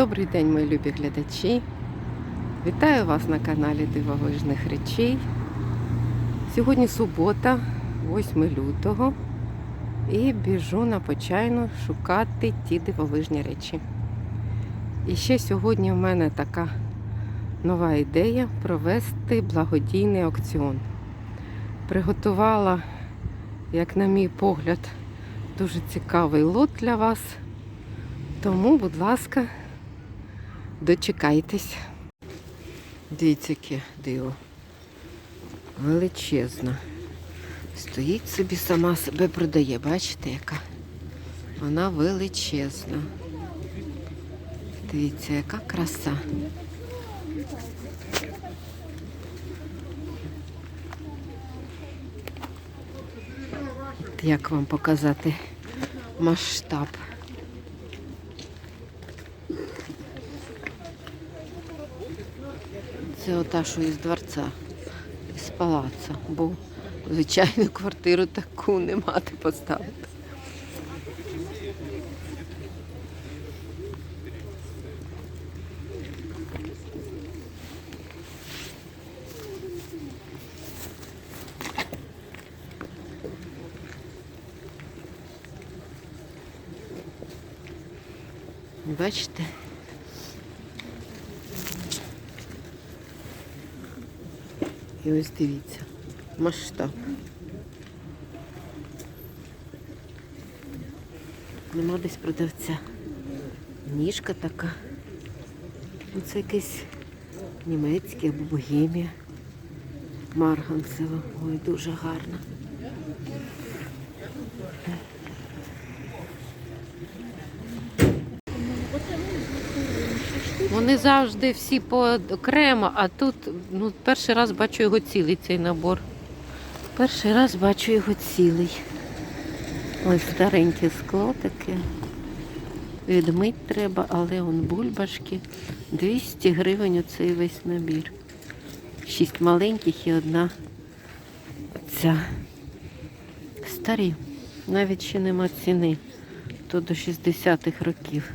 Добрий день, мої любі глядачі. Вітаю вас на каналі Дивовижних речей. Сьогодні субота, 8 лютого, і біжу на почайну шукати ті дивовижні речі. І ще сьогодні в мене така нова ідея провести благодійний аукціон. Приготувала, як на мій погляд, дуже цікавий лот для вас. Тому, будь ласка, дочекайтесь. Дивіться, яке диво. Величезна. Стоїть собі, сама себе продає. Бачите, яка? Вона величезна. Дивіться, яка краса. Як вам показати масштаб? Це ота, що із дворця, із палаца, бо звичайну квартиру таку не мати поставити. Бачите? І ось дивіться, масштаб. Нема десь продавця. Ніжка така. Ну, Це якийсь німецький або богемія. Марганцева. Ой, дуже гарна. Вони завжди всі по окремо, а тут ну, перший раз бачу його цілий цей набор. Перший раз бачу його цілий. Ось стареньке скло таке. Відмить треба, але он бульбашки. 200 гривень оцей весь набір. Шість маленьких і одна ця. Старі. Навіть ще нема ціни. То до 60-х років.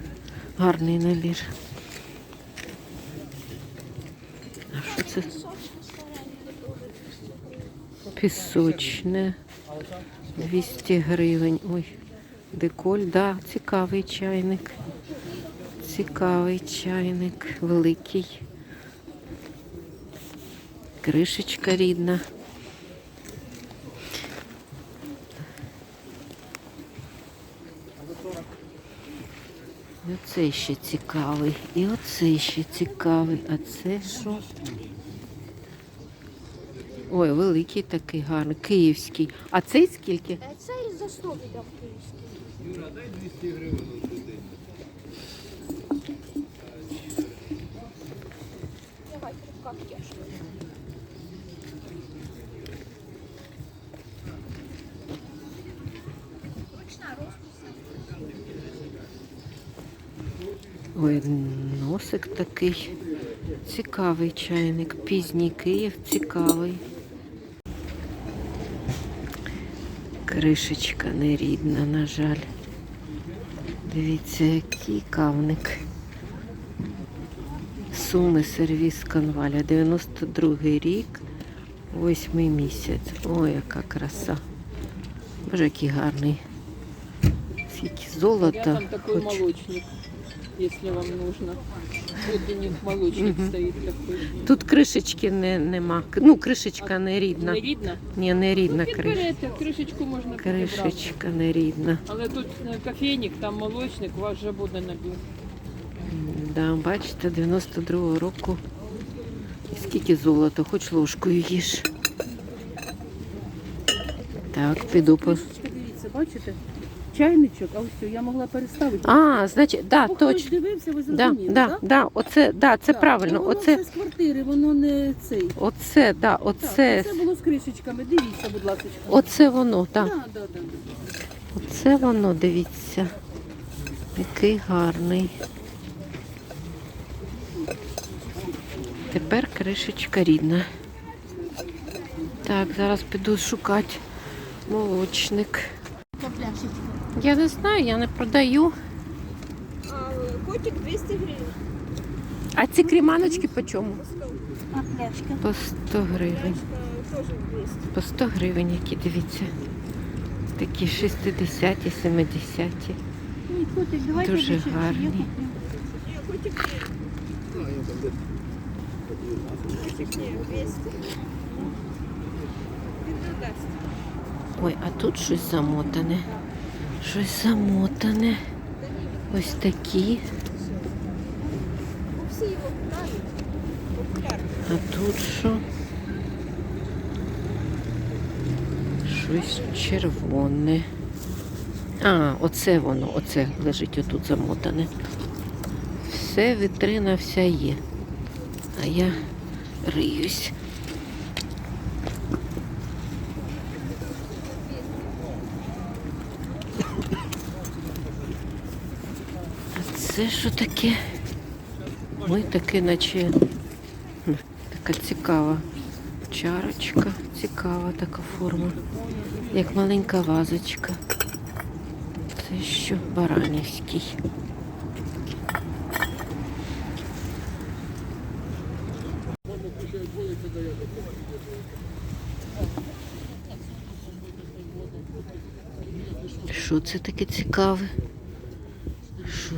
Гарний набір. А що це? Пісочне. 200 гривень. Ой, деколь, да, цікавий чайник. Цікавий чайник, великий. Кришечка рідна. І оцей ще цікавий. І оцей ще цікавий. А це що? Ой, великий такий гарний, київський. А цей скільки? Е, Це за 100 віддав київський. Давай, как я ж. Ручна розпис. Ой, носик такий. Цікавий чайник. Пізній Київ, цікавий. Кришечка нерідна, на жаль. Дивіться, який кавник. Суми сервіс конваля. 92 рік, 8 місяць. Ой, яка краса. Боже, який гарний. Скільки Я золота. там такой Хоч- молочник, если вам нужно. Стоит. Тут кришечки не, нема. К- Ну, кришечка не рідна. Не видно? Ні, не рідна Ну, кришечка. підберете, кришечку можна підібрати. Кришечка не рідна. Але тут е, кофейник, там молочник, у вас вже буде набір. Да, бачите, 92-го року. І скільки золота, хоч ложкою їж. Так, піду по. Дивіться, бачите? Чайничок, а ось я могла переставити. А, значить, да, Бо хтось точно. дивився, ви Да, зрозуміли, да, так? да, оце, да, це Так. правильно. Воно Оце, все з квартири, воно не цей. оце, да, Так, оце, це було з кришечками. Дивіться, будь ласка. оце воно, так. Да, да, да. Оце воно, дивіться. Який гарний. Тепер кришечка рідна. Так, зараз піду шукати молочник. Я не знаю, я не продаю. А Котик 200 гривен. А ці кріманочки по чому? А пляшка? По 100 гривень. Пляшка тоже 200. По 100 гривень, які дивіться. Такі 60-ті, 70-ті. Ні, котик, давайте Дуже я гарні. куплю. Ні, котик ні. Котик ні, 200. Він не. Ой, а тут щось замотане. Щось замотане. Ось такі. А тут що? Щось червоне. А, оце воно, оце лежить отут замотане. Все, вітрина вся є. А я риюсь. А це що таке? Ой, таке, наче така цікава чарочка, цікава така форма, як маленька вазочка. Це що баранівський. Що це таке цікаве?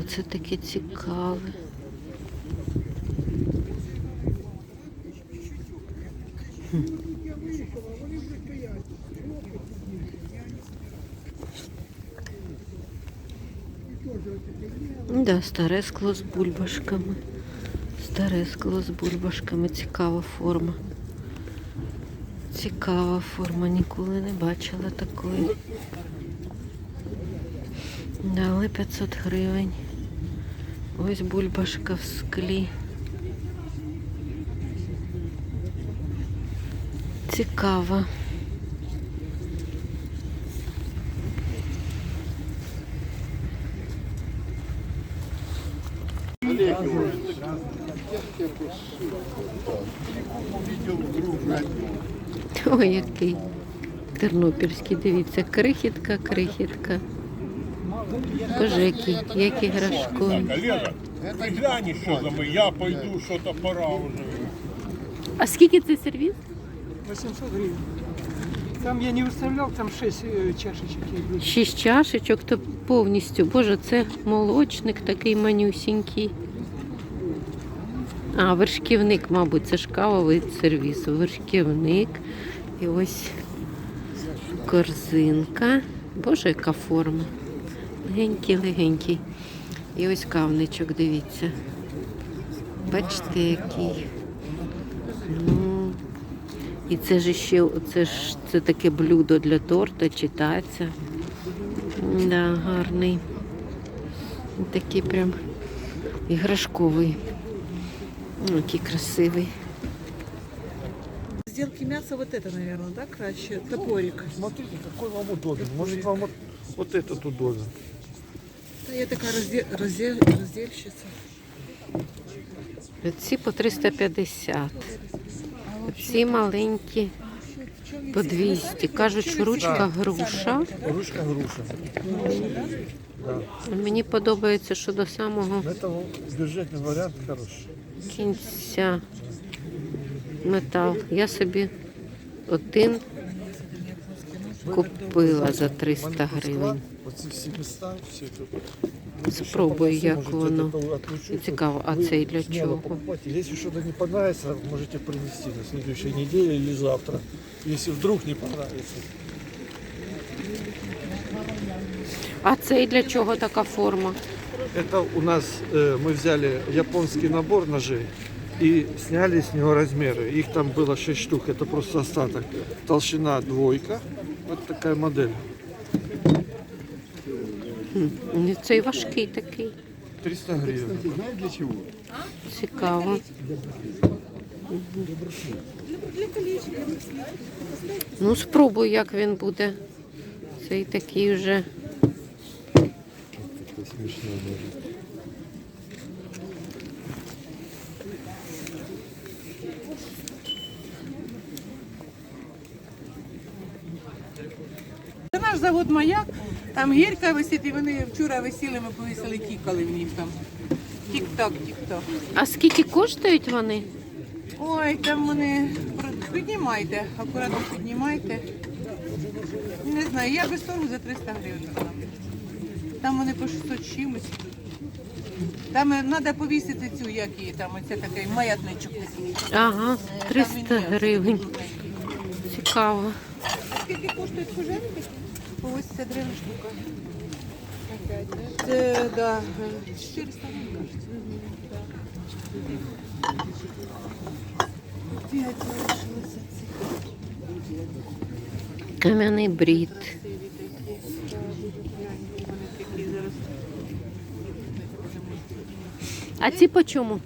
Це таке цікаве? Да, старе скло з бульбашками. Старе скло з бульбашками. Цікава форма. Цікава форма, ніколи не бачила такої. Дали 500 гривень. Ось бульбашка в склі. Цікава. Ой, який тернопільський, дивіться, крихітка, крихітка. Боже, який, як іграшковий. Олега, ты глянь, что за мы, я пойду, что-то пора уже. А скільки це сервіс? 800 гривен. Там я не выставлял, там 6 чашечек есть. Шість чашечок, то повністю. Боже, це молочник такий манюсінький. А, вершківник, мабуть, це ж кавовий сервіс. Вершківник. І ось корзинка. Боже, яка форма. Легенький, легенький. І ось кавничок, дивіться. Бачите, який. Ну, і це ж ще це ж це таке блюдо для торта, читається. Да, гарний. Такий прям іграшковий. Ну, який красивий. Сделки мяса вот это, наверное, да, краще? Топорик. Смотрите, какой вам удобен. Может вам вот, вот этот удобен. Да я такая разде... разде- раздельщица. Ці по 350. Ці маленькі по 200. Кажуть, що ручка груша. Ручка груша. Мені подобається, що до самого Это бюджетный вариант хороший. кінця метал. Я собі один купила за 300 гривень. Оці всі міста, всі тут. Спробую, як Можете воно. это отлучить. Цікаво, а Вы цей для смело чого? покупайте. Если что-то не понравится, можете принести на следующей неделе или завтра. Если вдруг не понравится. А цей для чого така форма? Это у нас э, мы взяли японский набор ножей и сняли с него размеры. Их там было 6 штук, это просто остаток. Толщина двойка. Вот такая модель. Цей важкий такий. 300 гривен. Цікаво. Ну, спробуй, як він буде. Цей такий вже. Це наш завод маяк, там гірка висить, і вони вчора висіли, ми повісили кікали в них там. Тік-так, тік-так. А скільки коштують вони? Ой, там вони піднімайте, акуратно піднімайте. Не знаю, я без того за 300 гривень. Там вони по 600 чимось. Там треба повісити цю, як її там, оце такий маятничок. Ага, 300 гривень. Цікаво. Скільки коштують фужерки? По 80 гривень штука. Це, да, 400 гривень, кажуть. П'ять залишилося цих. Кам'яний брід. А ці по чому?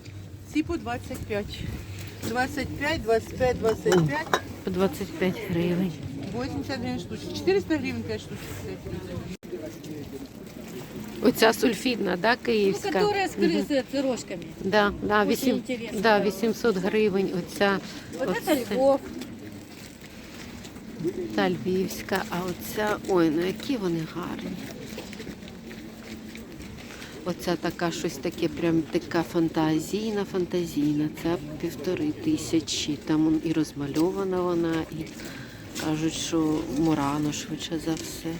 Ці по 25. 25, 25, 25, По 25 гривень. 80 гривень штучка. 400 гривень 5 штучок. Оця сульфідна, да, київська? Которая с крысы пирожками. Да, да, Очень 8, интересно. да, 800 гривень. Оця, Вот это оце- Львов. та львівська, а оця, ой, ну які вони гарні. Оця така щось таке, прям така фантазійна, фантазійна. Це півтори тисячі. Там он і розмальована вона, і кажуть, що Мурано швидше за все.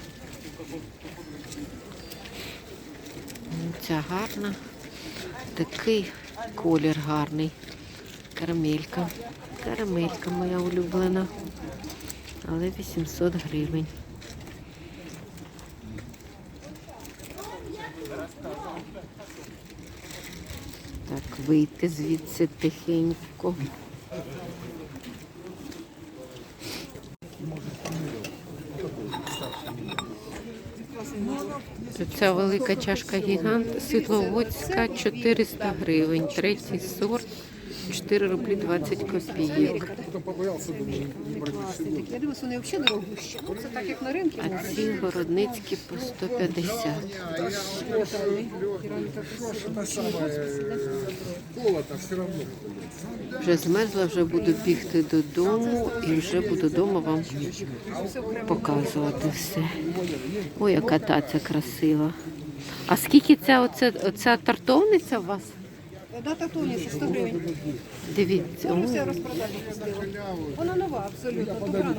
Ця гарна. Такий колір гарний. Карамелька. Карамелька моя улюблена. Але 800 гривень. Так, вийти звідси тихенько. Ця велика чашка гігант Світловодська 400 гривень. Третій сорт 4 рублі 20 копійок. А ці городницькі по 150. Вже змерзла, вже буду бігти додому і вже буду вдома вам показувати все. Ой, яка таця красива. А скільки ця оце, оця тартовниця у вас? Да, татуніці, 100 гривень. Дивіться, все о, пустила. Вона нова, абсолютно.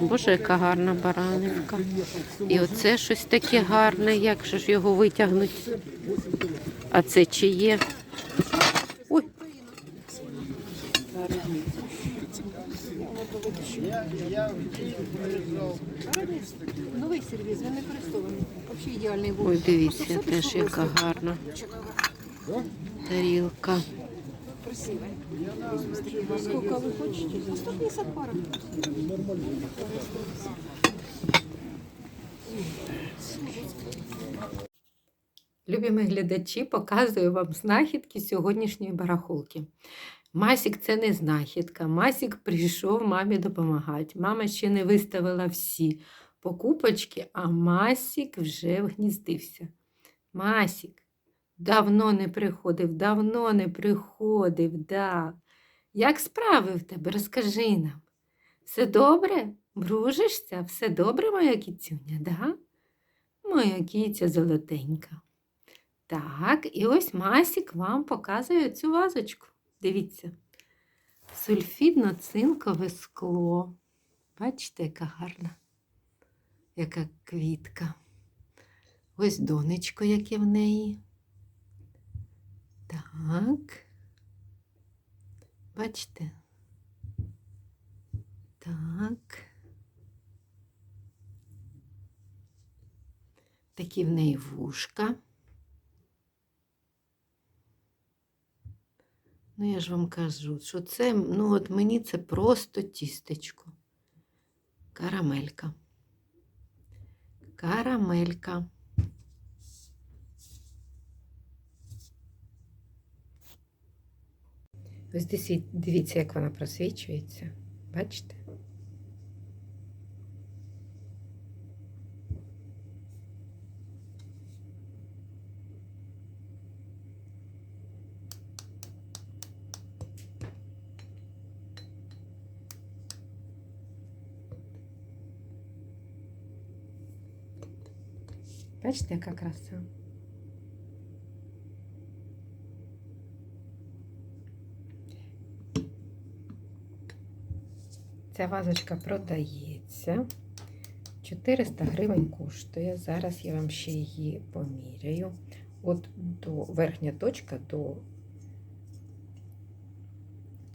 Боже, яка гарна баранівка. І оце щось таке гарне, як же ж його витягнуть. А це чи є? Новий сервіс, він не користований. Взагалі ідеальний був. ой, дивіться, теж яка гарна тарілка. Скільки ви хочете? За 150 пара. Любі глядачі, показую вам знахідки сьогоднішньої барахолки. Масік це не знахідка. Масік прийшов мамі допомагати. Мама ще не виставила всі покупочки, а Масік вже вгніздився. Масік давно не приходив, давно не приходив. Да. Як справи в тебе? Розкажи нам. Все добре? Бружишся? Все добре, моя кіцюня, да? Моя кіця золотенька. Так, і ось Масік вам показує цю вазочку. Дивіться. Сульфідно-цинкове скло. Бачите, яка гарна, яка квітка. Ось донечко, яке в неї. Так. Бачите? Так. Такі в неї вушка. Ну, я ж вам кажу, що це, ну от мені це просто тістечко. Карамелька. Карамелька. Ось диві- дивіться, як вона просвічується. Бачите? Бачите, яка краса. Ця вазочка продається. 400 гривень коштує. Зараз я вам ще її поміряю. От до верхня точка до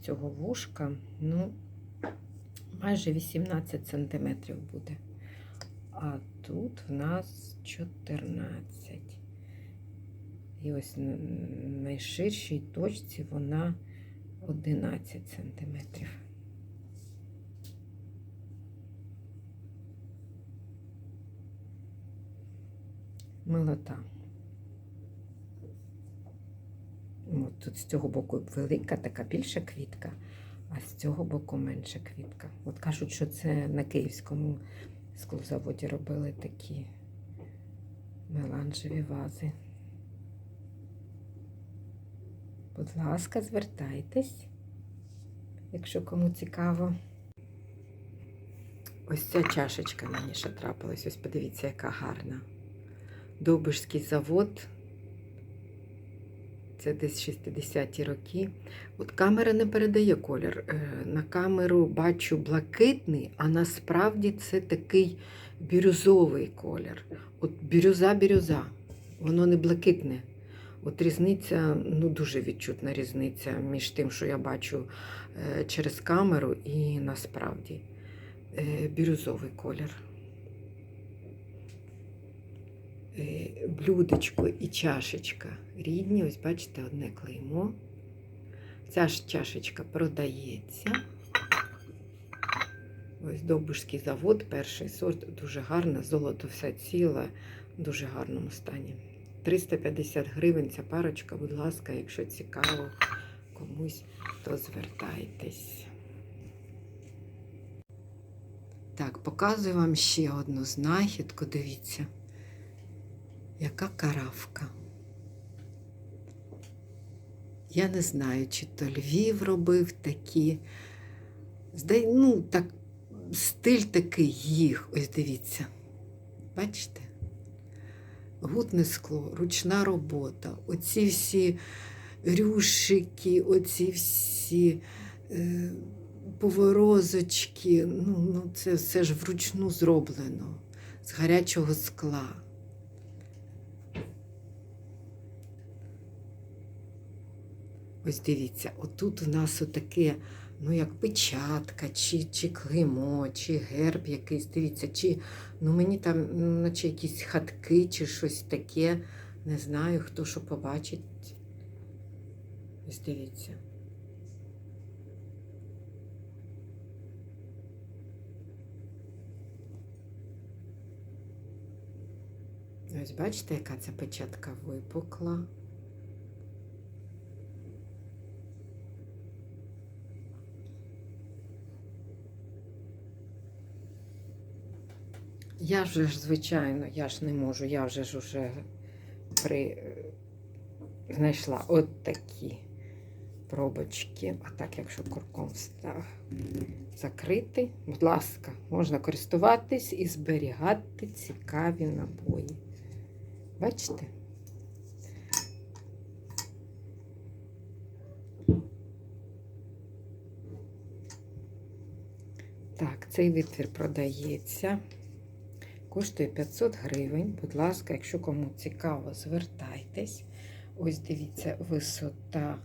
цього вушка, ну, майже 18 см буде. А тут в нас 14. І ось на найширшій точці вона 11 сантиметрів. Милота. От тут з цього боку велика, така більша квітка, а з цього боку менша квітка. От кажуть, що це на київському склозаводі робили такі меланжеві вази. Будь ласка, звертайтесь, якщо кому цікаво. Ось ця чашечка мені ще трапилась. Ось подивіться, яка гарна. Довбишський завод. Це десь 60-ті роки. От камера не передає колір. Е, На камеру бачу блакитний, а насправді це такий бірюзовий колір. От бірюза-бірюза. Воно не блакитне. От різниця, ну дуже відчутна різниця між тим, що я бачу е, через камеру, і насправді Е, бірюзовий колір. Е, Блюдечко і чашечка рідні, ось бачите, одне клеймо. Ця ж чашечка продається. Ось Довбишський завод, перший сорт, дуже гарна, золото все ціле, в дуже гарному стані. 350 гривень ця парочка, будь ласка, якщо цікаво комусь, то звертайтесь. Так, показую вам ще одну знахідку. Дивіться, яка каравка. Я не знаю, чи то Львів робив такі. Ну, так, стиль такий їх. Ось дивіться. Бачите? Гутне скло, ручна робота, оці всі рюшики, оці всі. Е, поворозочки, ну, ну це все ж вручну зроблено з гарячого скла. Ось дивіться, отут у нас отаке, ну, як печатка, чи, чи клеймо, чи герб якийсь. Дивіться, чи ну, мені там, ну, наче якісь хатки, чи щось таке. Не знаю, хто що побачить. Ось дивіться. Ось бачите, яка ця печатка випукла. Я вже ж, звичайно, я ж не можу, я вже ж уже при... знайшла от такі пробочки. А так, якщо курком став закрити, будь ласка, можна користуватись і зберігати цікаві набої. Бачите? Так, цей витвір продається. Коштує 500 гривень. Будь ласка, якщо кому цікаво, звертайтесь. Ось дивіться, висота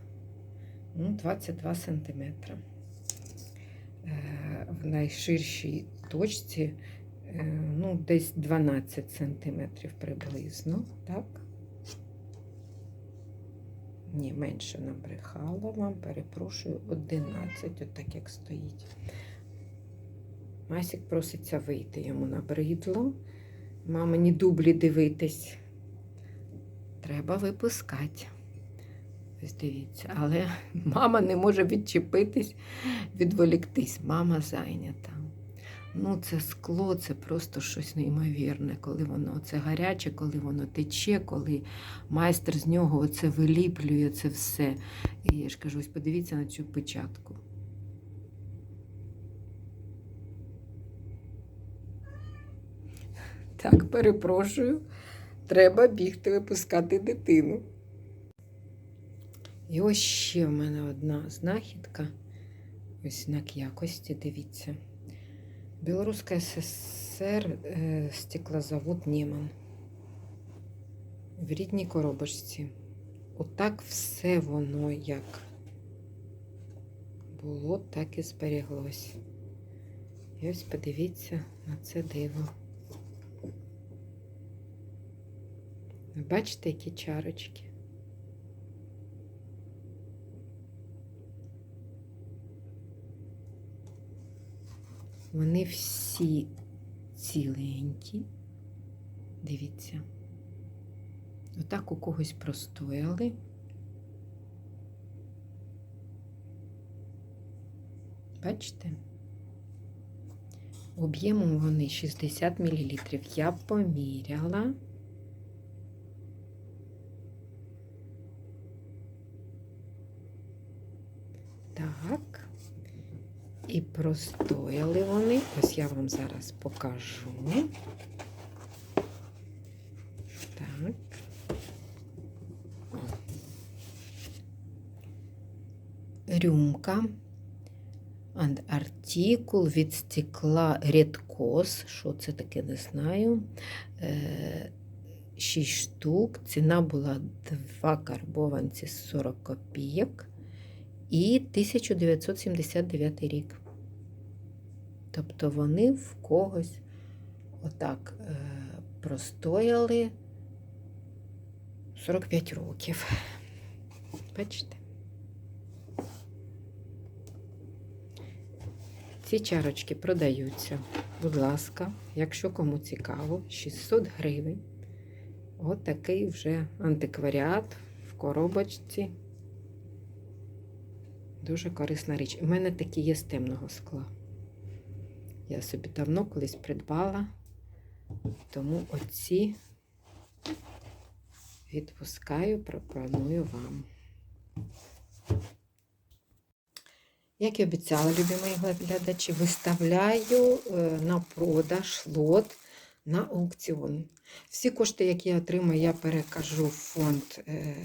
ну, 22 см. В найширшій точці е, ну, десь 12 см приблизно, так? Ні, менше набрехала вам, перепрошую, 11, отак як стоїть. Масік проситься вийти, йому набридло. Мамині дублі дивитись. Треба випускати. Ось дивіться, але мама не може відчепитись, відволіктись. Мама зайнята. Ну, це скло, це просто щось неймовірне, коли воно це гаряче, коли воно тече, коли майстер з нього оце виліплює це все. І я ж кажу, ось подивіться на цю печатку. Так, перепрошую, треба бігти випускати дитину. І ось ще в мене одна знахідка. Ось знак якості, дивіться. Белорусская ССР е, стеклозавод Нєман. В рідній коробочці. Отак все воно як було, так і зберіглось. І ось подивіться на це диво. Ви бачите, які чарочки? Вони всі ціленькі. Дивіться. Отак у когось простояли. Бачите? Об'ємом вони 60 мл. Я поміряла. Так. І простояли вони. Ось я вам зараз покажу. Так. Рюмка. Артикул від стекла Redcos. Що це таке, не знаю. Е, 6 штук. Ціна була 2 карбованці 40 копійок. І 1979 рік. Тобто вони в когось отак е, простояли 45 років. Бачите? Ці чарочки продаються. Будь ласка, якщо кому цікаво, 600 гривень. От такий вже антикваріат в коробочці. Дуже корисна річ. У мене такі є з темного скла. Я собі давно колись придбала, тому оці відпускаю, пропоную вам. Як і обіцяла, любі мої глядачі, виставляю е, на продаж лот на аукціон. Всі кошти, які я отримаю, я перекажу в фонд е,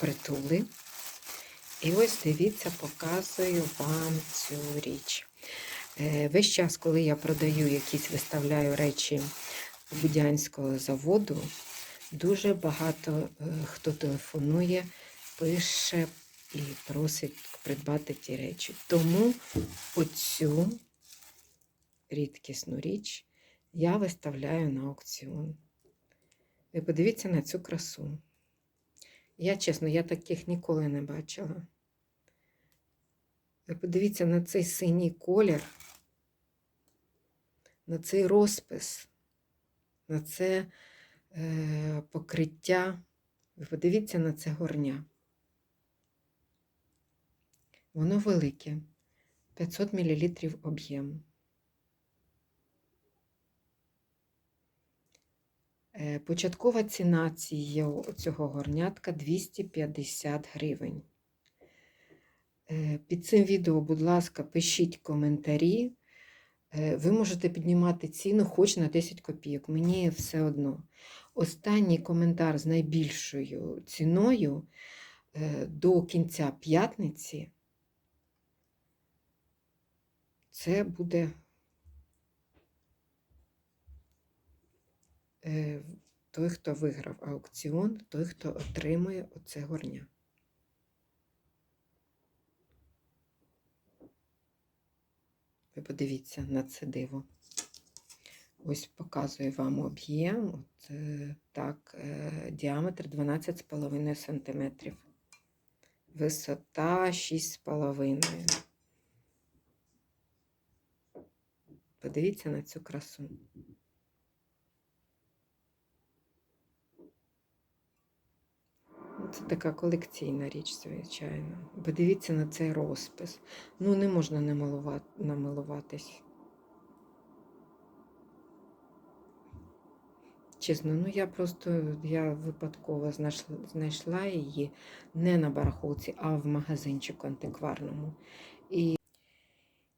притули. І ось дивіться, показую вам цю річ. Е, Весь час, коли я продаю якісь, виставляю речі Будянського заводу, дуже багато е, хто телефонує, пише і просить придбати ті речі. Тому оцю рідкісну річ я виставляю на аукціон. Ви подивіться на цю красу. Я, чесно, я таких ніколи не бачила. Ви подивіться на цей синій колір, на цей розпис, на це е, покриття. Ви подивіться на це горня. Воно велике, 500 мл об'єм. Е, Початкова ціна цього горнятка 250 гривень. Е, Під цим відео, будь ласка, пишіть коментарі. Е, Ви можете піднімати ціну хоч на 10 копійок. Мені все одно. Останній коментар з найбільшою ціною е, до кінця п'ятниці. Це буде е, той, хто виграв аукціон, той, хто отримує оце горня. Ви подивіться на це диво. Ось показую вам об'єм. От, е, так, е, діаметр 12,5 см. Висота 6,5. Подивіться на цю красу. Це така колекційна річ, звичайно. Подивіться на цей розпис. Ну, не можна не намилуватись. Чесно, ну я просто я випадково знайшла, знайшла її не на барахолці, а в магазинчику антикварному. І,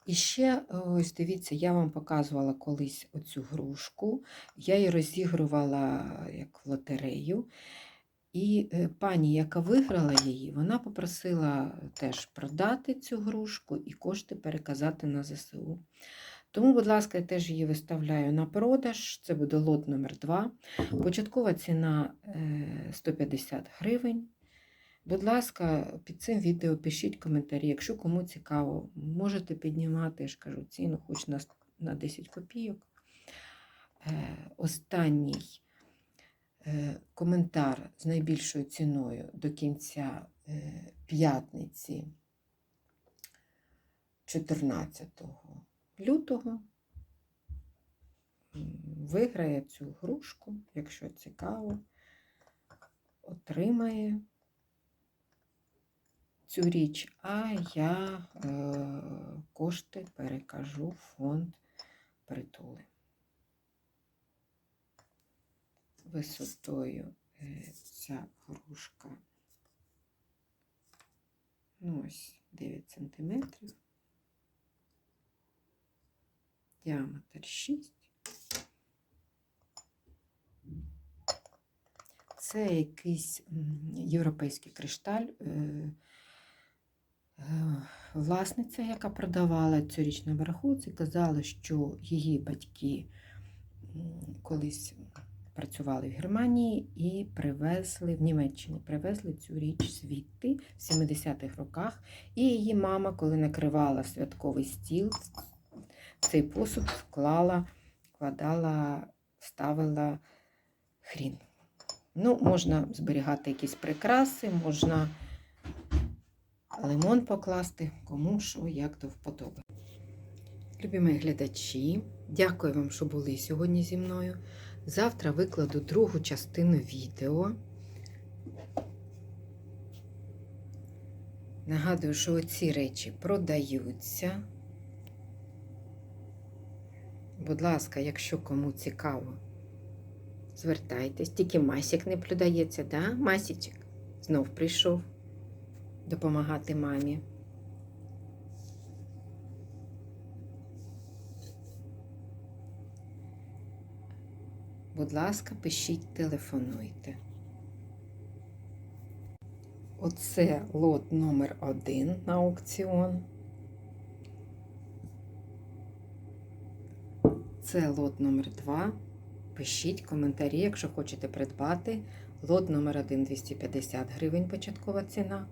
і ще, ось дивіться, я вам показувала колись оцю грушку. Я її розігрувала як в лотерею. І е, пані, яка виграла її, вона попросила теж продати цю грушку і кошти переказати на ЗСУ. Тому, будь ласка, я теж її виставляю на продаж. Це буде лот номер 2 Початкова ціна е, 150 гривень. Будь ласка, під цим відео пишіть коментарі, якщо кому цікаво, можете піднімати, я ж кажу, ціну хоч на, на 10 копійок. Е, Останній е, коментар з найбільшою ціною до кінця е, п'ятниці 14 лютого виграє цю грушку, якщо цікаво, отримає цю річ, а я е, кошти перекажу в фонд притули. Висотою е, ця грушка ну, ось 9 сантиметрів, діаметр 6. Це якийсь європейський кришталь. е, е, Власниця, яка продавала цю річ на барахолці, казала, що її батьки колись працювали в Германії і привезли в Німеччині, привезли цю річ звідти в 70-х роках. І її мама, коли накривала святковий стіл, в цей посуд вклала, вкладала, ставила хрін. Ну, можна зберігати якісь прикраси, можна лимон покласти, кому що, як до вподоби. Любі мої глядачі, дякую вам, що були сьогодні зі мною. Завтра викладу другу частину відео. Нагадую, що оці речі продаються. Будь ласка, якщо кому цікаво, звертайтесь. Тільки Масік не продається, да? Масічик знов прийшов допомагати мамі. Будь ласка, пишіть, телефонуйте. Оце лот номер один на аукціон. Це лот номер 2. Пишіть коментарі, якщо хочете придбати. Лот номер 1 250 гривень початкова ціна.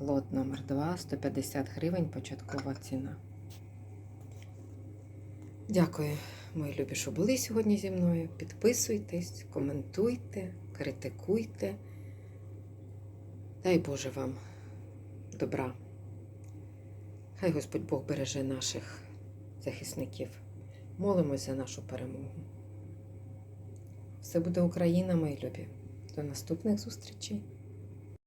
Лот номер 2 150 гривень початкова ціна. Дякую, мої любі, що були сьогодні зі мною. Підписуйтесь, коментуйте, критикуйте. Дай Боже вам добра. Хай Господь Бог береже наших захисників. Молимось за нашу перемогу. Все буде Україна, мої любі. До наступних зустрічей.